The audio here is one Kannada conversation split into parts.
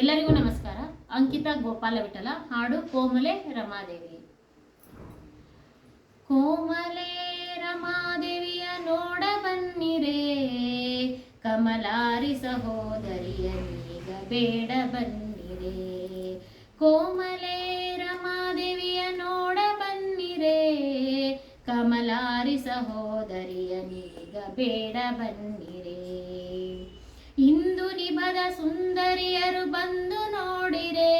ಎಲ್ಲರಿಗೂ ನಮಸ್ಕಾರ. ಅಂಕಿತಾ ಗೋಪಾಲ ವಿಠಲ ಹಾಡು ಕೋಮಲೆ ರಮಾದೇವಿ. ಕೋಮಲೆ ರಮಾದೇವಿಯ ನೋಡ ಬನ್ನಿರೇ, ಕಮಲಾರಿ ಸಹೋದರಿಯ ನೀಗ ಬೇಡ ಬನ್ನಿರೇ. ಕೋಮಲೆ ರಮಾದೇವಿಯ ನೋಡ ಬನ್ನಿರೇ, ಕಮಲಾರಿ ಸಹೋದರಿಯ ನೀಗ ಬೇಡ ಬನ್ನಿರೇ. ಸುಂದರಿಯರು ಬಂದು ನೋಡಿರೆ,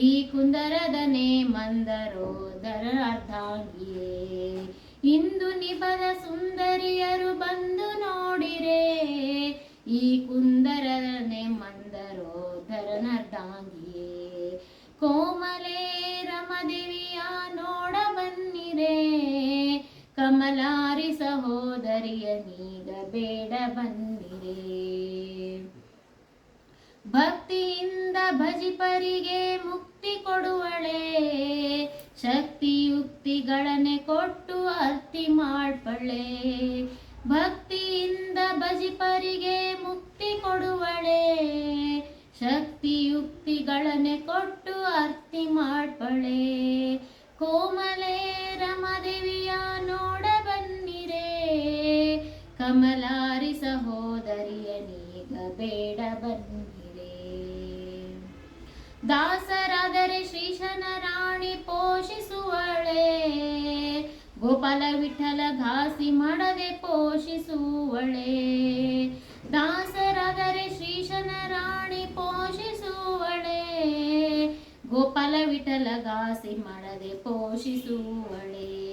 ಈ ಕುಂದರದನೆ ಮಂದರೋದರ ಅರ್ಧಾಂಗಿಯೇ ಇಂದು ನಿಭದ ಸುಂದರಿಯರು ಬಂದು ನೋಡಿರೆ, ಈ ಕುಂದರದನೆ ಮಂದರೋದರನರ್ಧಾಂಗಿಯೇ ಕೋಮಲೇ ರಮದೇವಿಯ ನೋಡ ಬನ್ನಿರೆ, ಕಮಲಾರಿ ಸಹೋದರಿಯ ನೀಗ ಬೇಡ ಬನ್ನಿರೆ. ಭಕ್ತಿಯಿಂದ ಭಜಿಪರಿಗೆ ಮುಕ್ತಿ ಕೊಡುವಳೆ. ಶಕ್ತಿಯುಕ್ತಿಗಳನ್ನೇ ಕೊಟ್ಟು ಅರ್ತಿ ಮಾಡ್ಬಳೆ. ಭಕ್ತಿಯಿಂದ ಭಜಿಪರಿಗೆ ಮುಕ್ತಿ ಕೊಡುವಳೆ. ಶಕ್ತಿಯುಕ್ತಿಗಳನ್ನೇ ಕೊಟ್ಟು ಅರ್ತಿ ಮಾಡ್ಬಳೆ. ಕೋಮಲೆ ರಮದೇವಿಯ ನೋಡ ಬನ್ನಿರೆ. ಕಮಲಾರಿ ಸಹೋದರಿಯ, ನೀಗ ಬೇಡ ಬನ್ನಿರೆ ದಾಸರಾದರೆ ಶ್ರೀಶನ ರಾಣಿ ಪೋಷಿಸುವಳೆ. ಗೋಪಾಲ ವಿಠಲ ಘಾಸಿ ಮಾಡದೆ ಪೋಷಿಸುವಳೆ. ದಾಸರಾದರೆ ಶ್ರೀಶನ ರಾಣಿ ಪೋಷಿಸುವಳೆ. ಗೋಪಾಲ ವಿಠಲ ಘಾಸಿ ಮಾಡದೆ ಪೋಷಿಸುವಳೆ.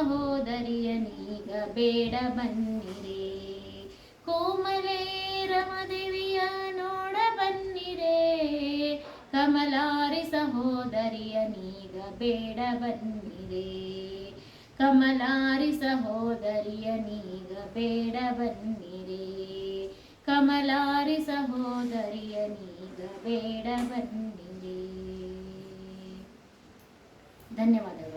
ಸಹೋದರಿಯ ನೀಗ ಬೇಡ ಬನ್ನಿರೆ. ಕೋಮಲೇ ರಮದೇವಿಯ ನೋಡ ಬನ್ನಿರೆ. ಕಮಲಾರಿ ಸಹೋದರಿಯ ನೀಗ ಬೇಡ ಬನ್ನಿರೆ. ಕಮಲಾರಿ ಸಹೋದರಿಯ ನೀಗ ಬೇಡ ಬನ್ನಿರೆ. ಕಮಲಾರಿ ಸಹೋದರಿಯ ನೀಗ ಬೇಡ ಬನ್ನಿರೆ. ಧನ್ಯವಾದಗಳು.